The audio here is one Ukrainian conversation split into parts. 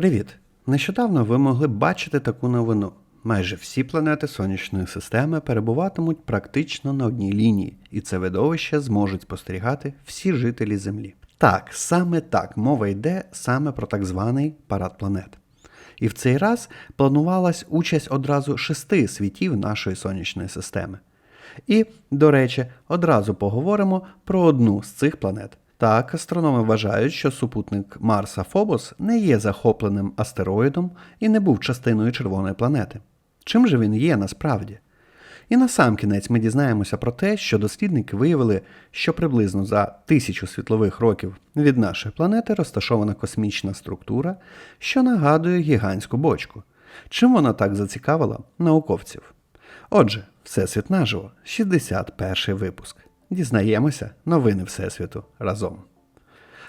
Привіт! Нещодавно ви могли бачити таку новину. Майже всі планети сонячної системи перебуватимуть практично на одній лінії, і це видовище зможуть спостерігати всі жителі Землі. Так, саме так мова йде саме про так званий парад планет. І в цей раз планувалась участь одразу шести світів нашої сонячної системи. І, до речі, одразу поговоримо про одну з цих планет. Так, астрономи вважають, що супутник Марса Фобос не є захопленим астероїдом і не був частиною червоної планети. Чим же він є насправді? І на сам кінець ми дізнаємося про те, що дослідники виявили, що приблизно за тисячу світлових років від нашої планети розташована космічна структура, що нагадує гігантську бочку. Чим вона так зацікавила науковців? Отже, Всесвіт наживо, 61 випуск. Дізнаємося новини Всесвіту разом.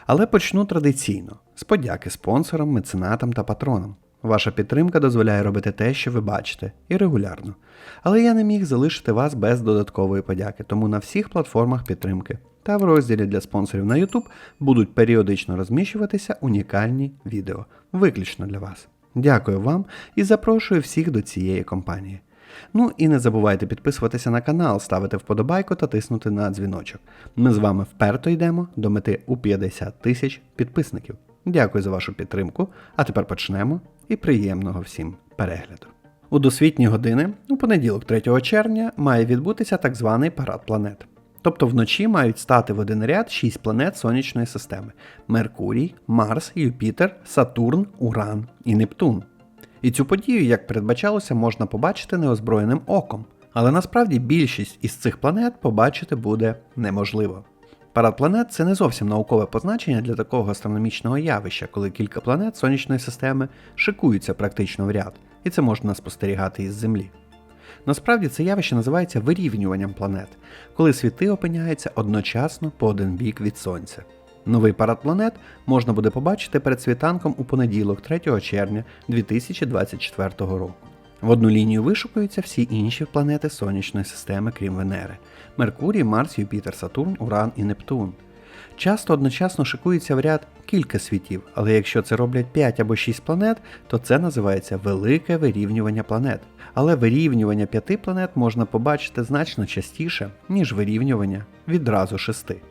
Але почну традиційно з подяки спонсорам, меценатам та патронам. Ваша підтримка дозволяє робити те, що ви бачите, і регулярно. Але я не міг залишити вас без додаткової подяки, тому на всіх платформах підтримки та в розділі для спонсорів на YouTube будуть періодично розміщуватися унікальні відео, виключно для вас. Дякую вам і запрошую всіх до цієї компанії. Ну і не забувайте підписуватися на канал, ставити вподобайку та тиснути на дзвіночок. Ми з вами вперто йдемо до мети у 50 тисяч підписників. Дякую за вашу підтримку. А тепер почнемо і приємного всім перегляду. У досвітні години, у понеділок, 3 червня, має відбутися так званий парад планет. Тобто вночі мають стати в один ряд 6 планет сонячної системи: Меркурій, Марс, Юпітер, Сатурн, Уран і Нептун. І цю подію, як передбачалося, можна побачити неозброєним оком. Але насправді більшість із цих планет побачити буде неможливо. Парад планет це не зовсім наукове позначення для такого астрономічного явища, коли кілька планет сонячної системи шикуються практично в ряд, і це можна спостерігати із Землі. Насправді це явище називається вирівнюванням планет, коли світи опиняються одночасно по один бік від Сонця. Новий парад планет можна буде побачити перед світанком у понеділок, 3 червня 2024 року. В одну лінію вишукуються всі інші планети сонячної системи, крім Венери: Меркурій, Марс, Юпітер, Сатурн, Уран і Нептун. Часто одночасно шикується в ряд кілька світів, але якщо це роблять 5 або 6 планет, то це називається велике вирівнювання планет. Але вирівнювання п'яти планет можна побачити значно частіше, ніж вирівнювання відразу шести.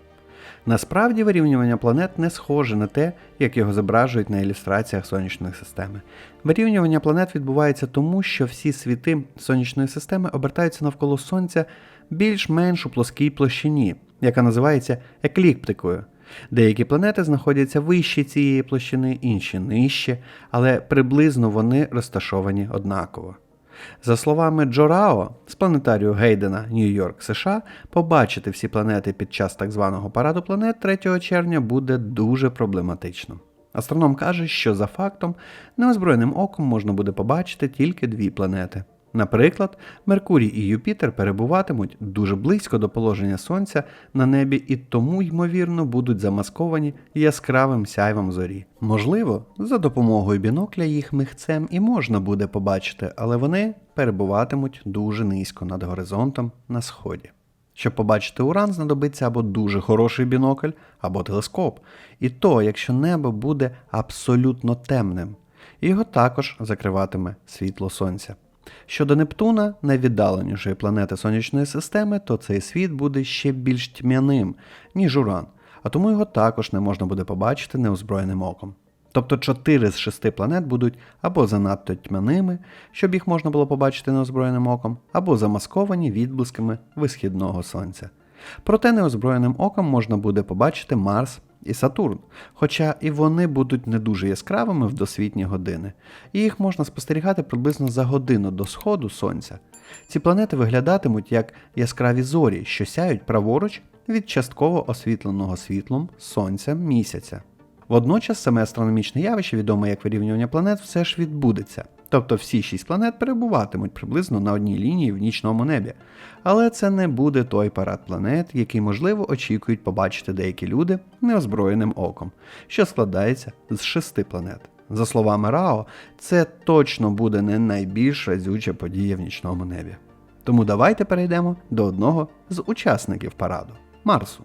Насправді вирівнювання планет не схоже на те, як його зображують на ілюстраціях сонячної системи. Вирівнювання планет відбувається тому, що всі світи сонячної системи обертаються навколо Сонця більш-менш у плоскій площині, яка називається екліптикою. Деякі планети знаходяться вище цієї площини, інші нижче, але приблизно вони розташовані однаково. За словами Джорао з планетарію Гейдена, Нью-Йорк, США, побачити всі планети під час так званого параду планет 3 червня буде дуже проблематично. Астроном каже, що за фактом неозброєним оком можна буде побачити тільки дві планети. Наприклад, Меркурій і Юпітер перебуватимуть дуже близько до положення Сонця на небі і тому, ймовірно, будуть замасковані яскравим сяйвом зорі. Можливо, за допомогою бінокля їх михцем і можна буде побачити, але вони перебуватимуть дуже низько над горизонтом на сході. Щоб побачити уран, знадобиться або дуже хороший бінокль, або телескоп. І то, якщо небо буде абсолютно темним, його також закриватиме світло сонця. Щодо Нептуна, найвіддаленішої планети сонячної системи, то цей світ буде ще більш тьмяним, ніж Уран, а тому його також не можна буде побачити неозброєним оком. Тобто 4 з 6 планет будуть або занадто тьмяними, щоб їх можна було побачити неозброєним оком, або замасковані відблисками висхідного сонця. Проте неозброєним оком можна буде побачити Марс і Сатурн, хоча і вони будуть не дуже яскравими в досвітні години, і їх можна спостерігати приблизно за годину до сходу сонця. Ці планети виглядатимуть як яскраві зорі, що сяють праворуч від частково освітленого світлом сонця місяця. Водночас саме астрономічне явище, відоме як вирівнювання планет, все ж відбудеться. Тобто всі шість планет перебуватимуть приблизно на одній лінії в нічному небі. Але це не буде той парад планет, який, можливо, очікують побачити деякі люди неозброєним оком, що складається з шести планет. За словами Рао, це точно буде не найбільш разюча подія в нічному небі. Тому давайте перейдемо до одного з учасників параду Марсу.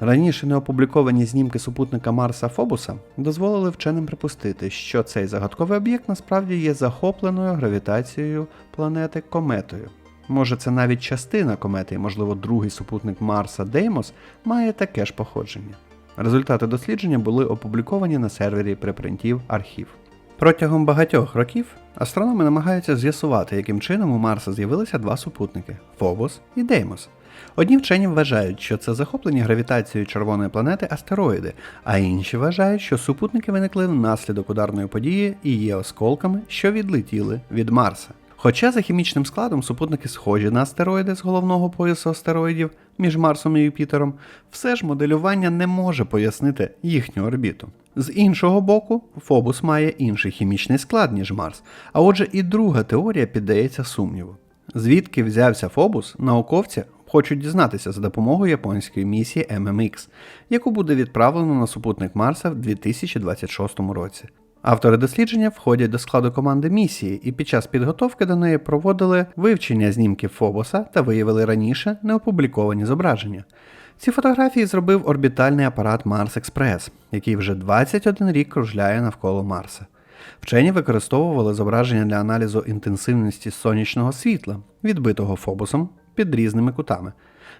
Раніше неопубліковані знімки супутника Марса Фобуса дозволили вченим припустити, що цей загадковий об'єкт насправді є захопленою гравітацією планети кометою. Може, це навіть частина комети, і, можливо, другий супутник Марса Деймос має таке ж походження. Результати дослідження були опубліковані на сервері препринтів архів. Протягом багатьох років астрономи намагаються з'ясувати, яким чином у Марса з'явилися два супутники Фобос і Деймос. Одні вчені вважають, що це захоплені гравітацією червоної планети астероїди, а інші вважають, що супутники виникли внаслідок ударної події і є осколками, що відлетіли від Марса. Хоча за хімічним складом супутники схожі на астероїди з головного поясу астероїдів між Марсом і Юпітером, все ж моделювання не може пояснити їхню орбіту. З іншого боку, Фобус має інший хімічний склад, ніж Марс, а отже і друга теорія піддається сумніву. Звідки взявся Фобус, науковці хочуть дізнатися за допомогою японської місії MMX, яку буде відправлено на супутник Марса в 2026 році. Автори дослідження входять до складу команди місії і під час підготовки до неї проводили вивчення знімків Фобоса та виявили раніше неопубліковані зображення. Ці фотографії зробив орбітальний апарат Марс Експрес, який вже 21 рік кружляє навколо Марса. Вчені використовували зображення для аналізу інтенсивності сонячного світла, відбитого Фобосом під різними кутами.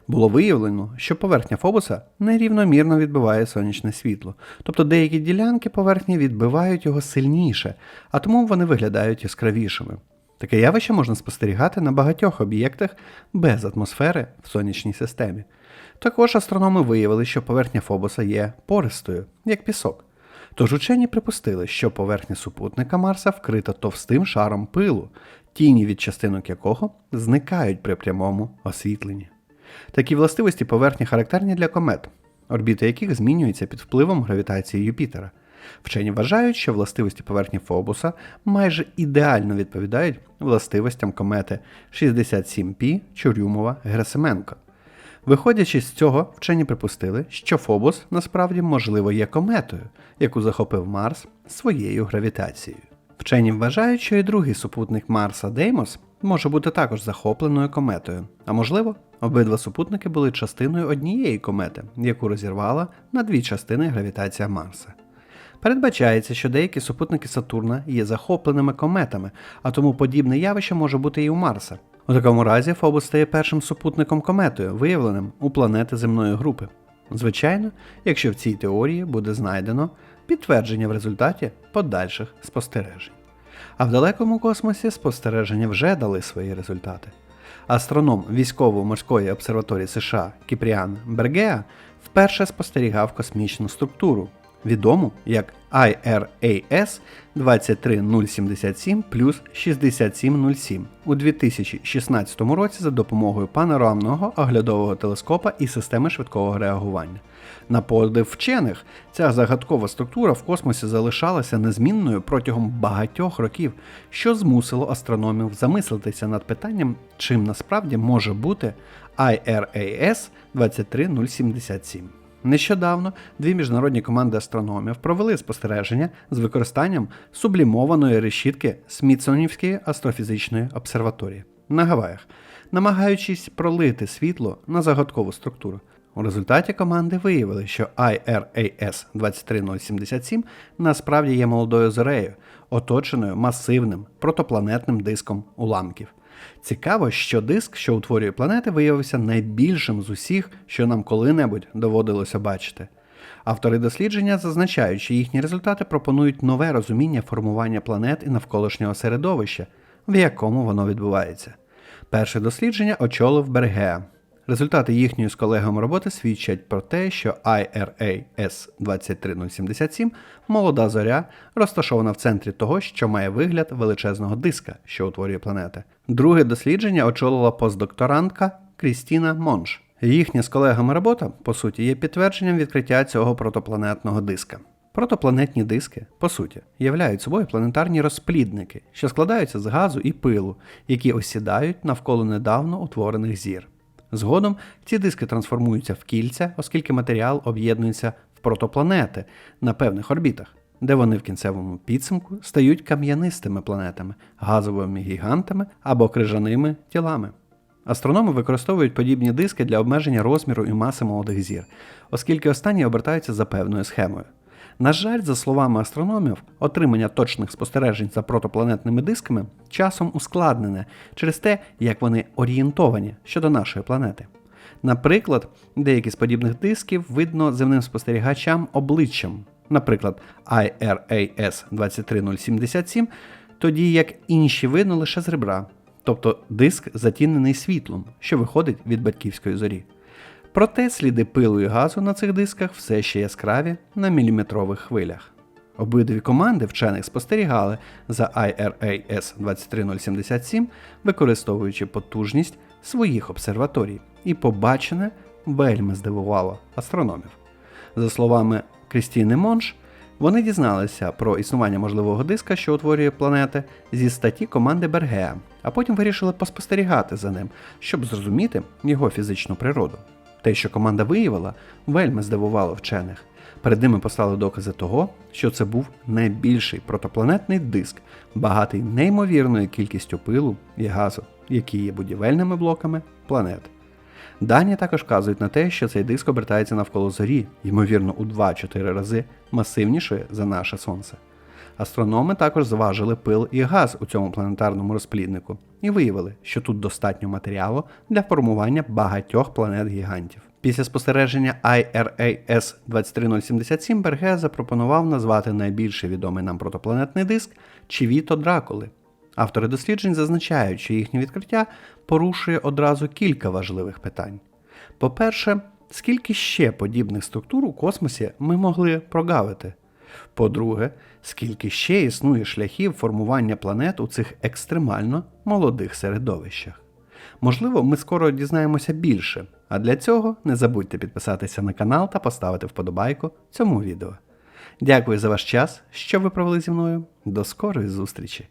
Було виявлено, що поверхня Фобоса нерівномірно відбиває сонячне світло, тобто деякі ділянки поверхні відбивають його сильніше, а тому вони виглядають яскравішими. Таке явище можна спостерігати на багатьох об'єктах без атмосфери в сонячній системі. Також астрономи виявили, що поверхня Фобоса є пористою, як пісок. Тож учені припустили, що поверхня супутника Марса вкрита товстим шаром пилу, тіні від частинок якого зникають при прямому освітленні. Такі властивості поверхні характерні для комет, орбіти яких змінюються під впливом гравітації Юпітера. Вчені вважають, що властивості поверхні Фобуса майже ідеально відповідають властивостям комети 67P Чурюмова Герасименко. Виходячи з цього, вчені припустили, що Фобос насправді можливо є кометою, яку захопив Марс своєю гравітацією. Вчені вважають, що і другий супутник Марса Деймос може бути також захопленою кометою, а можливо, обидва супутники були частиною однієї комети, яку розірвала на дві частини гравітація Марса. Передбачається, що деякі супутники Сатурна є захопленими кометами, а тому подібне явище може бути і у Марса. У такому разі Фобос стає першим супутником кометою, виявленим у планети земної групи. Звичайно, якщо в цій теорії буде знайдено підтвердження в результаті подальших спостережень. А в далекому космосі спостереження вже дали свої результати. Астроном військово-морської обсерваторії США Кіпріан Бергеа вперше спостерігав космічну структуру, відому як IRAS 23077 плюс 6707 у 2016 році за допомогою панорамного оглядового телескопа і системи швидкого реагування. На подив вчених, ця загадкова структура в космосі залишалася незмінною протягом багатьох років, що змусило астрономів замислитися над питанням, чим насправді може бути IRAS 23077. Нещодавно дві міжнародні команди астрономів провели спостереження з використанням сублімованої решітки Смітсонівської астрофізичної обсерваторії на Гаваях, намагаючись пролити світло на загадкову структуру. У результаті команди виявили, що IRAS 23077 насправді є молодою зорею, оточеною масивним протопланетним диском уламків. Цікаво, що диск, що утворює планети, виявився найбільшим з усіх, що нам коли-небудь доводилося бачити. Автори дослідження зазначають, що їхні результати пропонують нове розуміння формування планет і навколишнього середовища, в якому воно відбувається. Перше дослідження очолив Бергеа. Результати їхньої з колегами роботи свідчать про те, що IRAS 23077 молода зоря, розташована в центрі того, що має вигляд величезного диска, що утворює планети. Друге дослідження очолила постдокторантка Крістіна Монш. Їхня з колегами робота, по суті, є підтвердженням відкриття цього протопланетного диска. Протопланетні диски, по суті, являють собою планетарні розплідники, що складаються з газу і пилу, які осідають навколо недавно утворених зір. Згодом ці диски трансформуються в кільця, оскільки матеріал об'єднується в протопланети на певних орбітах, де вони в кінцевому підсумку стають кам'янистими планетами, газовими гігантами або крижаними тілами. Астрономи використовують подібні диски для обмеження розміру і маси молодих зір, оскільки останні обертаються за певною схемою. На жаль, за словами астрономів, отримання точних спостережень за протопланетними дисками часом ускладнене через те, як вони орієнтовані щодо нашої планети. Наприклад, деякі з подібних дисків видно земним спостерігачам обличчям, наприклад, IRAS 23077, тоді як інші видно лише з ребра, тобто диск затінений світлом, що виходить від батьківської зорі. Проте сліди пилу і газу на цих дисках все ще яскраві на міліметрових хвилях. Обидві команди вчених спостерігали за IRAS 23077, використовуючи потужність своїх обсерваторій, і побачене вельми здивувало астрономів. За словами Крістіни Монш, вони дізналися про існування можливого диска, що утворює планети, зі статті команди Бергеа, а потім вирішили поспостерігати за ним, щоб зрозуміти його фізичну природу. Те, що команда виявила, вельми здивувало вчених. Перед ними постали докази того, що це був найбільший протопланетний диск, багатий неймовірною кількістю пилу і газу, які є будівельними блоками планет. Дані також вказують на те, що цей диск обертається навколо зорі, ймовірно, у 2-4 рази масивнішої за наше Сонце. Астрономи також зважили пил і газ у цьому планетарному розпліднику і виявили, що тут достатньо матеріалу для формування багатьох планет-гігантів. Після спостереження IRAS 23077 Берге запропонував назвати найбільший відомий нам протопланетний диск Чівіто Дракули. Автори досліджень зазначають, що їхнє відкриття порушує одразу кілька важливих питань. По-перше, скільки ще подібних структур у космосі ми могли прогавити? По-друге, скільки ще існує шляхів формування планет у цих екстремально молодих середовищах? Можливо, ми скоро дізнаємося більше, а для цього не забудьте підписатися на канал та поставити вподобайку цьому відео. Дякую за ваш час, що ви провели зі мною. До скорої зустрічі!